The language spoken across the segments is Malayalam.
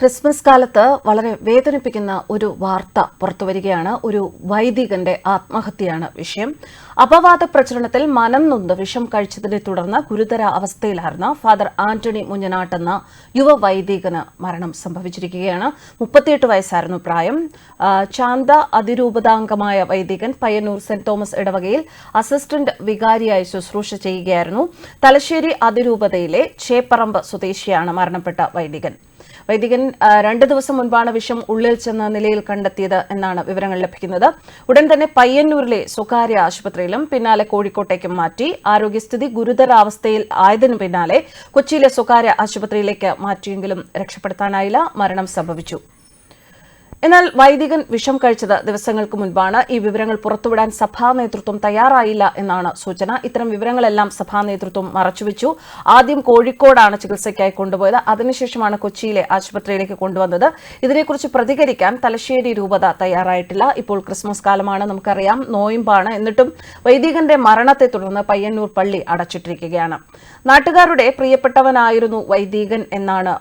ക്രിസ്മസ് കാലത്ത് വളരെ വേദനിപ്പിക്കുന്ന ഒരു വാർത്ത പുറത്തുവരികയാണ്. ഒരു വൈദികന്റെ ആത്മഹത്യയാണ് വിഷയം. അപവാദ പ്രചരണത്തിൽ മനം നൊന്ത് വിഷം കഴിച്ചതിനെ തുടർന്ന് ഗുരുതര അവസ്ഥയിലായിരുന്ന ഫാദർ ആന്റണി മുഞ്ഞനാട്ടെന്ന യുവ വൈദികന് മരണം സംഭവിച്ചിരിക്കുകയാണ്. മുപ്പത്തിയെട്ട് വയസ്സായിരുന്നു പ്രായം. ചാന്ത അതിരൂപതാംഗമായ വൈദികൻ പയ്യന്നൂർ സെന്റ് തോമസ് ഇടവകയിൽ അസിസ്റ്റന്റ് വികാരിയായി ശുശ്രൂഷ ചെയ്യുകയായിരുന്നു. തലശ്ശേരി അതിരൂപതയിലെ ചേപ്പറമ്പ് സ്വദേശിയാണ് മരണപ്പെട്ട വൈദികൻ. വൈദികൻ രണ്ട് ദിവസം മുൻപാണ് വിഷം ഉള്ളിൽ ചെന്ന നിലയിൽ കണ്ടെത്തിയത് എന്നാണ് വിവരങ്ങൾ ലഭിക്കുന്നത്. ഉടൻ തന്നെ പയ്യന്നൂരിലെ സ്വകാര്യ ആശുപത്രിയിലും പിന്നാലെ കോഴിക്കോട്ടേക്കും മാറ്റി ആരോഗ്യസ്ഥിതി ഗുരുതരാവസ്ഥയിൽ ആയതിനു പിന്നാലെ കൊച്ചിയിലെ സ്വകാര്യ ആശുപത്രിയിലേക്ക് മാറ്റിയെങ്കിലും രക്ഷപ്പെടുത്താനായില്ല. മരണം സംഭവിച്ചു. എന്നാൽ വൈദികൻ വിഷം കഴിച്ചത് ദിവസങ്ങൾക്ക് മുൻപാണ്. ഈ വിവരങ്ങൾ പുറത്തുവിടാൻ സഭാ നേതൃത്വം തയ്യാറായില്ല എന്നാണ് സൂചന. ഇത്തരം വിവരങ്ങളെല്ലാം സഭാ നേതൃത്വം മറച്ചുവെച്ചു. ആദ്യം കോഴിക്കോടാണ് ചികിത്സയ്ക്കായി കൊണ്ടുപോയത്. അതിനുശേഷമാണ് കൊച്ചിയിലെ ആശുപത്രിയിലേക്ക് കൊണ്ടുവന്നത്. ഇതിനെക്കുറിച്ച് പ്രതികരിക്കാൻ തലശ്ശേരി രൂപത തയ്യാറായിട്ടില്ല. ഇപ്പോൾ ക്രിസ്മസ് കാലമാണ് നമുക്കറിയാം. നോയിമ്പാണ്. എന്നിട്ടും വൈദികന്റെ മരണത്തെ തുടർന്ന് പയ്യന്നൂർ പള്ളി അടച്ചിട്ടിരിക്കുകയാണ്. നാട്ടുകാരുടെ പ്രിയപ്പെട്ടവനായിരുന്നു വൈദികൻ എന്നാണ്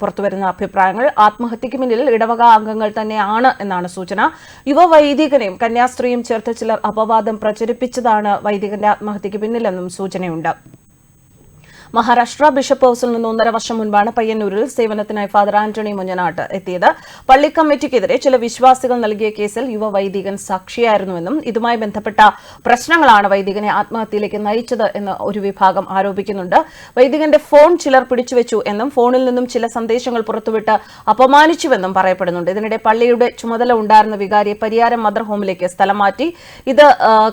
പുറത്തുവരുന്ന അഭിപ്രായങ്ങൾ. ആത്മഹത്യക്ക് പിന്നിൽ ഇടവക അംഗങ്ങൾ തന്നെയാണ് എന്നാണ് സൂചന. യുവ വൈദികനെയും കന്യാസ്ത്രീയും ചേർത്ത് ചിലർ അപവാദം പ്രചരിപ്പിച്ചതാണ് വൈദികന്റെ ആത്മഹത്യക്ക് പിന്നിലെന്നും സൂചനയുണ്ട്. മഹാരാഷ്ട്ര ബിഷപ്പ് ഹൌസിൽ നിന്ന് ഒന്നര വർഷം മുൻപാണ് പയ്യന്നൂരിൽ സേവനത്തിനായി ഫാദർ ആന്റണി മുഞ്ഞനാട്ട് എത്തിയത്. പള്ളി കമ്മിറ്റിക്കെതിരെ ചില വിശ്വാസികൾ നൽകിയ കേസിൽ യുവ വൈദികൻ സാക്ഷിയായിരുന്നുവെന്നും ഇതുമായി ബന്ധപ്പെട്ട പ്രശ്നങ്ങളാണ് വൈദികനെ ആത്മഹത്യയിലേക്ക് നയിച്ചത് എന്ന് ഒരു വിഭാഗം ആരോപിക്കുന്നുണ്ട്. വൈദികന്റെ ഫോൺ ചിലർ പിടിച്ചുവെച്ചു എന്നും ഫോണിൽ നിന്നും ചില സന്ദേശങ്ങൾ പുറത്തുവിട്ട് അപമാനിച്ചുവെന്നും പറയപ്പെടുന്നുണ്ട്. ഇതിനിടെ പള്ളിയുടെ ചുമതല ഉണ്ടായിരുന്ന വികാരിയെ പരിയാരം മദർ ഹോമിലേക്ക് സ്ഥലം മാറ്റി. ഇത്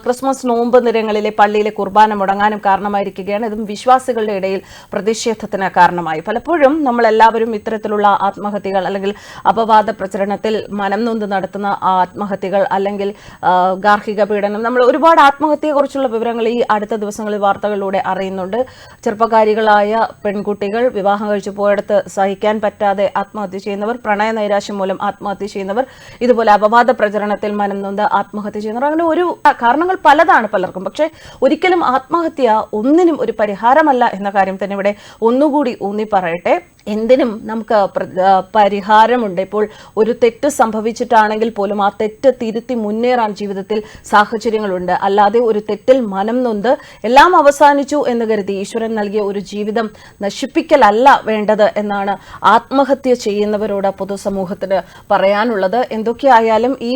ക്രിസ്മസ് നോമ്പ് നിരങ്ങളിലെ പള്ളിയിലെ കുർബാന മുടങ്ങാനും കാരണമായിരിക്കുകയാണ്. ഇതും വിശ്വാസികളുടെ ഇടയിൽ പ്രതിഷേധത്തിന് കാരണമായി. പലപ്പോഴും നമ്മൾ എല്ലാവരും ഇത്തരത്തിലുള്ള ആത്മഹത്യകൾ അല്ലെങ്കിൽ അപവാദ പ്രചരണത്തിൽ മനം നൊന്ത് നടത്തുന്ന ആത്മഹത്യകൾ അല്ലെങ്കിൽ ഗാർഹിക പീഡനം നമ്മൾ ഒരുപാട് ആത്മഹത്യയെക്കുറിച്ചുള്ള വിവരങ്ങൾ ഈ അടുത്ത ദിവസങ്ങളിൽ വാർത്തകളിലൂടെ അറിയുന്നുണ്ട്. ചെറുപ്പക്കാരികളായ പെൺകുട്ടികൾ വിവാഹം കഴിച്ചു പോയടത്ത് സഹിക്കാൻ പറ്റാതെ ആത്മഹത്യ ചെയ്യുന്നവർ പ്രണയ നൈരാശ്യം മൂലം ആത്മഹത്യ ചെയ്യുന്നവർ ഇതുപോലെ അപവാദ പ്രചരണത്തിൽ മനം നൊന്ത് ആത്മഹത്യ ചെയ്യുന്നവർ അങ്ങനെ ഒരു കാരണങ്ങൾ പലതാണ് പലർക്കും. പക്ഷേ ഒരിക്കലും ആത്മഹത്യ ഒന്നിനും ഒരു പരിഹാരമല്ല എന്ന കാര്യം തന്നെ ഇവിടെ ഒന്നുകൂടി ഊന്നി പറയട്ടെ എന്തിനും നമുക്ക് പരിഹാരമുണ്ട്. ഇപ്പോൾ ഒരു തെറ്റ് സംഭവിച്ചിട്ടാണെങ്കിൽ പോലും ആ തെറ്റ് തിരുത്തി മുന്നേറാൻ ജീവിതത്തിൽ സാഹചര്യങ്ങളുണ്ട്. അല്ലാതെ ഒരു തെറ്റിൽ മനം നൊന്ത് എല്ലാം അവസാനിച്ചു എന്ന് കരുതി ഈശ്വരൻ നൽകിയ ഒരു ജീവിതം നശിപ്പിക്കലല്ല വേണ്ടത് എന്നാണ് ആത്മഹത്യ ചെയ്യുന്നവരോട് പൊതുസമൂഹത്തിന് പറയാനുള്ളത്. എന്തൊക്കെയായാലും ഈ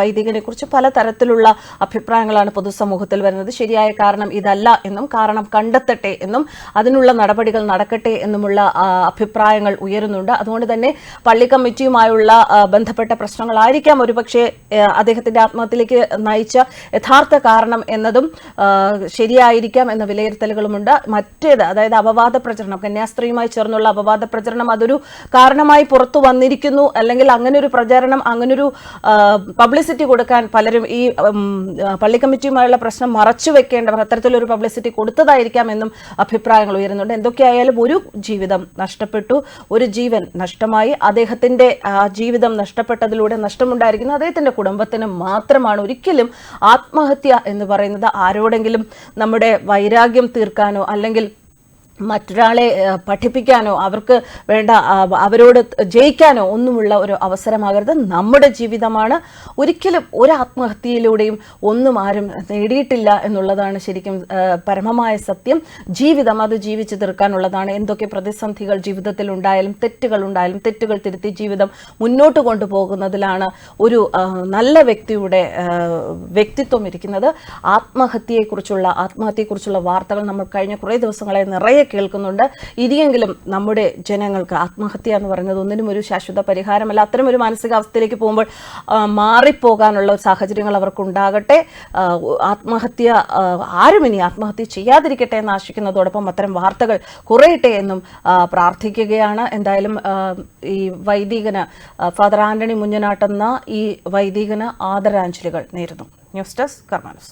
വൈദികനെ കുറിച്ച് പലതരത്തിലുള്ള അഭിപ്രായങ്ങളാണ് പൊതുസമൂഹത്തിൽ വരുന്നത്. ശരിയായ കാരണം ഇതല്ല എന്നും കാരണം കണ്ടെത്തട്ടെ എന്നും അതിനുള്ള നടപടികൾ നടക്കട്ടെ എന്നുമുള്ള അഭിപ്രായങ്ങൾ ഉയരുന്നുണ്ട്. അതുകൊണ്ട് തന്നെ പള്ളി കമ്മിറ്റിയുമായുള്ള ബന്ധപ്പെട്ട പ്രശ്നങ്ങളായിരിക്കാം ഒരുപക്ഷെ അദ്ദേഹത്തിന്റെ ആത്മഹത്യയിലേക്ക് നയിച്ച യഥാർത്ഥ കാരണം എന്നതും ശരിയായിരിക്കാം എന്ന വിലയിരുത്തലുകളുമുണ്ട്. മറ്റേത് അതായത് അപവാദ പ്രചരണം കന്യാസ്ത്രീയുമായി ചേർന്നുള്ള അപവാദ പ്രചരണം അതൊരു കാരണമായി പുറത്തു വന്നിരിക്കുന്നു. അല്ലെങ്കിൽ അങ്ങനെ ഒരു പ്രചരണം അങ്ങനൊരു പബ്ലിസിറ്റി കൊടുക്കാൻ പലരും ഈ പള്ളി കമ്മിറ്റിയുമായുള്ള പ്രശ്നം മറച്ചു വെക്കേണ്ടവർ അത്തരത്തിലൊരു പബ്ലിസിറ്റി കൊടുത്തതായിരിക്കാം എന്നും അഭിപ്രായങ്ങൾ ഉയരുന്നുണ്ട്. എന്തൊക്കെയായാലും ഒരു ജീവിതം നഷ്ടപ്പെട്ടു ഒരു ജീവൻ നഷ്ടമായി. അദ്ദേഹത്തിന്റെ ജീവിതം നഷ്ടപ്പെട്ടതിലൂടെ നഷ്ടമുണ്ടായിരിക്കുന്നത് അദ്ദേഹത്തിന്റെ കുടുംബത്തിന് മാത്രമാണ് ഒരിക്കലും ആത്മഹത്യ എന്ന് പറയുന്നത്. ആരോടെങ്കിലും നമ്മുടെ വൈരാഗ്യം തീർക്കാനോ അല്ലെങ്കിൽ മറ്റൊരാളെ പഠിപ്പിക്കാനോ അവർക്ക് വേണ്ട അവരോട് ജയിക്കാനോ ഒന്നുമുള്ള ഒരു അവസരമാകരുത്. നമ്മുടെ ജീവിതമാണ് ഒരിക്കലും ഒരു ആത്മഹത്യയിലൂടെയും ഒന്നും ആരും നേടിയിട്ടില്ല എന്നുള്ളതാണ് ശരിക്കും പരമമായ സത്യം. ജീവിതം അത് ജീവിച്ചു തീർക്കാനുള്ളതാണ്. എന്തൊക്കെ പ്രതിസന്ധികൾ ജീവിതത്തിൽ ഉണ്ടായാലും തെറ്റുകൾ ഉണ്ടായാലും തെറ്റുകൾ തിരുത്തി ജീവിതം മുന്നോട്ട് കൊണ്ടുപോകുന്നതിലാണ് ഒരു നല്ല വ്യക്തിയുടെ വ്യക്തിത്വം ഇരിക്കുന്നത്. ആത്മഹത്യയെക്കുറിച്ചുള്ള ആത്മഹത്യയെക്കുറിച്ചുള്ള വാർത്തകൾ നമ്മൾ കഴിഞ്ഞ കുറേ ദിവസങ്ങളെ നിറയെ കേൾക്കുന്നുണ്ട്. ഇനിയെങ്കിലും നമ്മുടെ ജനങ്ങൾക്ക് ആത്മഹത്യ എന്ന് പറയുന്നത് ഒന്നിനും ഒരു ശാശ്വത പരിഹാരമല്ല. അത്തരം ഒരു മാനസികാവസ്ഥയിലേക്ക് പോകുമ്പോൾ മാറിപ്പോകാനുള്ള സാഹചര്യങ്ങൾ അവർക്കുണ്ടാകട്ടെ. ആത്മഹത്യ ആരും ഇനി ആത്മഹത്യ ചെയ്യാതിരിക്കട്ടെ എന്ന് ആശിക്കുന്നതോടൊപ്പം അത്തരം വാർത്തകൾ കുറയട്ടെ എന്നും പ്രാർത്ഥിക്കുകയാണ്. എന്തായാലും ഈ വൈദികന് ഫാദർ ആന്റണി മുഞ്ഞനാട്ടെന്ന ഈ വൈദികന് ആദരാഞ്ജലികൾ നേരുന്നു. News desk കർമാനസ്.